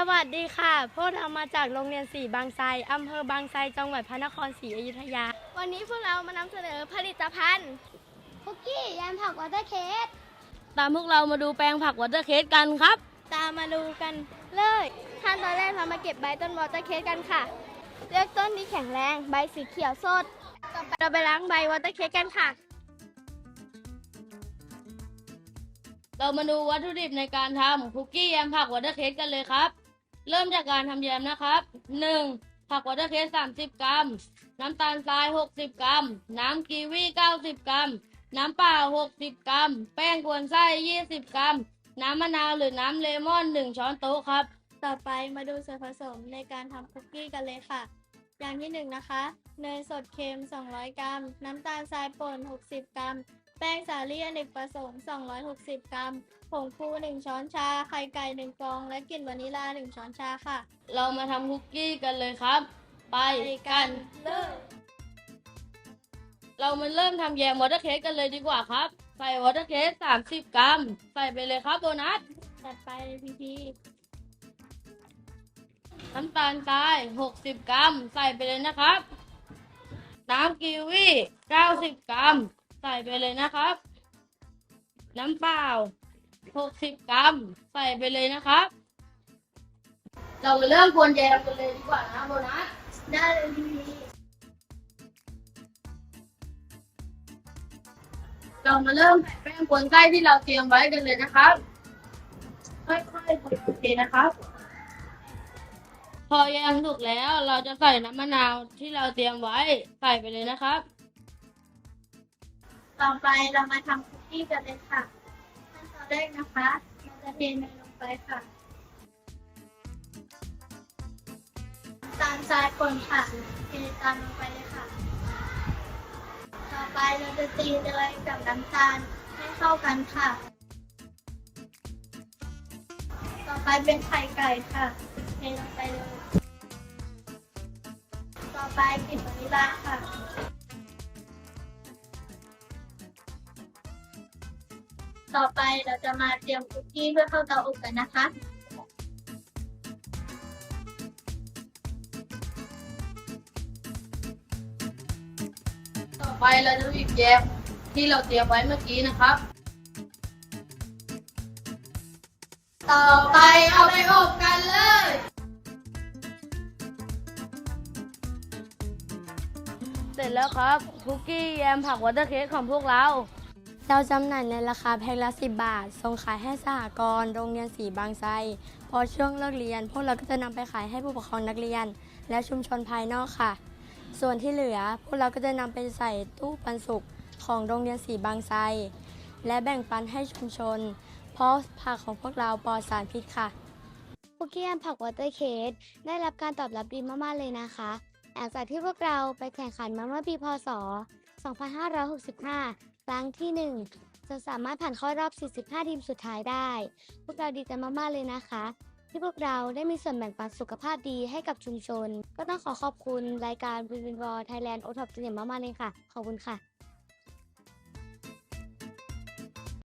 สวัสดีค่ะ พวกเรามาจากโรงเรียนสีบางไทรอำเภอบางไทรจังหวัดพระนครศรีอยุธยา วันนี้พวกเรามานำเสนอผลิตภัณฑ์คุกกี้ยามผักวอเตอร์เคสตามพวกเรามาดูแปลงผักวอเตอร์เคสกันครับ ตามมาดูกันเลยขั้นตอนแรกเรามาเก็บใบต้นวอเตอร์เคสกันค่ะ เลือกต้นที่แข็งแรงใบสีเขียวสดต่อไปเราไปล้างใบวอเตอร์เคสกันค่ะ เรามาดูวัตถุดิบในการทำคุกกี้แยมผักวอเตอร์เคสกันเลยครับ เริ่มจากการทำแยมนะครับ 1. ผักวอเตอร์เคส30 กรัม น้ำตาลทราย 60 กรัม น้ำกีวี 90 กรัม น้ำเปล่า 60 กรัม แป้งกวนไส้ 20 กรัม น้ำมะนาวหรือน้ำเลมอน 1 ช้อนโต๊ะครับ ต่อไปมาดูส่วนผสมในการทำคุกกี้กันเลยค่ะ อย่างที่หนึ่งนะคะ เนยสดเค็ม 200 กรัม น้ำตาลทรายป่น 60 กรัม แป้งสาลี่อเนกประสงค์ 260 กรัม ผงฟู 1 ช้อนชา ไข่ไก่ 1 ฟอง และกลิ่นวานิลลา 1 ช้อนชาค่ะ เรามาทำคุกกี้กันเลยครับ ไปกันเริ่มเรามาเริ่มทำแยมวอเตอร์เค้กกันเลยดีกว่าครับ ใส่วอเตอร์เค้ก30 กรัม ใส่ไปเลยครับโบนัสจัดไปพีพีน้ำตาลทราย 60 กรัม ใส่ไปเลยนะครับ น้ำกีวี 90 กรัมใส่ไปเลยนะครับ น้ำเปล่า 60 กรัม ใส่ไปเลยนะครับ เรามาเริ่มกวนแยมกันเลยดีกว่านะโบนัสได้เลยพีพีเรามาเริ่มใส่แป้งกวนไส้ที่เราเตรียมไว้กันเลยนะครับ ค่อยๆกดโอเคนะครับ พอแยมสุกแล้วเราจะใส่น้ำมะนาวที่เราเตรียมไว้ใส่ไปเลยนะครับ ต่อไปเรามาทำคุกกี้กันเลยค่ะขั้นตอนแรกนะคะเราจะเทเนยลงไปค่ะน้ำตาลทรายป่นค่ะเทตามลงไปเลยค่ะ ต่อไปเราจะตีเนยกับน้ำตาลให้เข้ากันค่ะ ต่อไปเป็นไข่ไก่ค่ะเทลงไปเลย ต่อไปกลิ่นวานิลลาค่ะ ต่อไปเราจะมาเตรียมคุกกี้เพื่อเข้าเตาอบกันนะคะ ต่อไปเราจะหยิบแยมที่เราเตรียมไว้เมื่อกี้นะครับ ต่อไปเอาไปอบกันเลยเสร็จแล้วครับคุกกี้แยมผักวอเตอร์เค้กของพวกเรา เราจำหน่ายในราคาแพ็คละ10 บาท ส่งขายให้สหกรณ์โรงเรียนสีบางไทรพอช่วงเลิกเรียน พวกเราก็จะนำไปขายให้ผู้ปกครองนักเรียน และชุมชนภายนอกค่ะ ส่วนที่เหลือ พวกเราก็จะนำไปใส่ตู้ปันสุกของโรงเรียนสีบางไทรและแบ่งปันให้ชุมชน เพราะผักของพวกเราปลอดสารพิษค่ะคุกกี้แอมผักวอเตอร์เคสได้รับการตอบรับดีมากๆเลยนะคะหลังจากที่พวกเราไปแข่งขันมาเมื่อปีพศ 2565 ครั้งที่ 1 จะสามารถผ่านเข้ารอบ 45 ทีมสุดท้ายได้ พวกเราดีใจมาก ๆ เลยนะคะ ที่พวกเราได้มีส่วนแบ่งปันสุขภาพดีให้กับชุมชน ก็ต้องขอขอบคุณรายการวินวินวอร์ไทยแลนด์โอท็อปเจเนียมากๆเลยค่ะ ขอบคุณค่ะ